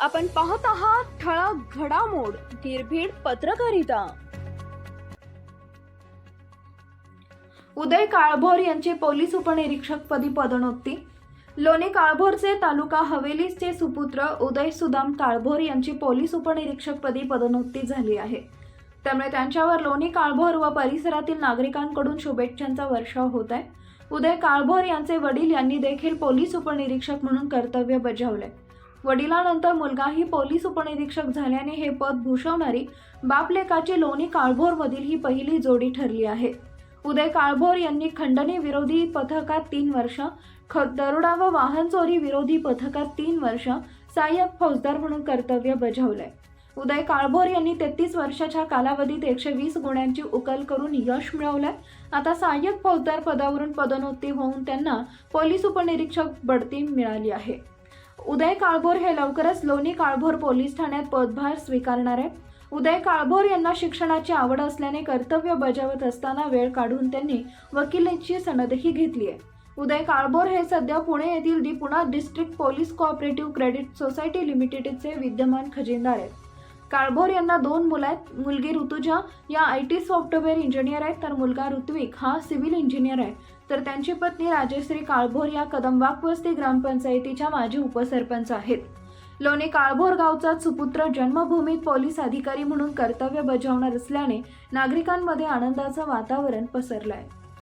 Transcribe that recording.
आपण पाहत आहात ठळक घडामोड निर्भीड पत्रकारिता. उदय काळभोर यांची पोलीस उपनिरीक्षकपदी पदोन्नती. लोणी काळभोरचे तालुका हवेलीचे सुपुत्र उदय सुदाम काळभोर यांची पोलीस उपनिरीक्षकपदी पदोन्नती झाली आहे. त्यामुळे त्यांच्यावर लोणी काळभोर व परिसरातील नागरिकांकडून शुभेच्छांचा वर्षाव होत आहे. उदय काळभोर यांचे वडील यांनी देखील पोलीस उपनिरीक्षक म्हणून कर्तव्य बजावले वडिलानंतर मुलगाही पोलीस उपनिरीक्षक झाल्याने हे पद भूषवणारी बापलेकाची लोणी काळभोरमधील ही पहिली जोडी ठरली आहे. उदय काळभोर यांनी खंडणी विरोधी पथकात तीन वर्ष ख दरोडा व वाहन चोरी विरोधी पथकात तीन वर्ष सहाय्यक फौजदार म्हणून कर्तव्य बजावलंय. उदय काळभोर यांनी तेहतीस वर्षाच्या कालावधीत एकशे वीस गुन्ह्यांची उकल करून यश मिळवलंय. आता सहाय्यक फौजदार पदावरून पदोन्नती होऊन त्यांना पोलीस उपनिरीक्षक बढती मिळाली आहे. उदय काळभोर हे लवकरच लोणी काळभोर पोलीस ठाण्यात पदभार स्वीकारणार आहे उदय काळभोर यांना शिक्षणाची आवड असल्याने कर्तव्य बजावत असताना वेळ काढून त्यांनी वकिलीची सनदही घेतली आहे. उदय काळभोर हे सध्या पुणे येथील the Poona district police cooperative credit society लिमिटेडचे विद्यमान खजिनदार आहेत. काळभोर यांना दोन मुलं आहेत. मुलगी ऋतुजा या आय टी सॉफ्टवेअर इंजिनियर आहेत. तर मुलगा ऋत्विक हा सिव्हिल इंजिनियर आहे. तर त्यांची पत्नी राजश्री काळभोर या कदमबाग ग्रामपंचायतीच्या माजी उपसरपंच आहेत. लोणी काळभोर गावचा सुपुत्र जन्मभूमीत पोलीस अधिकारी म्हणून कर्तव्य बजावणार असल्याने नागरिकांमध्ये आनंदाचं वातावरण पसरलं आहे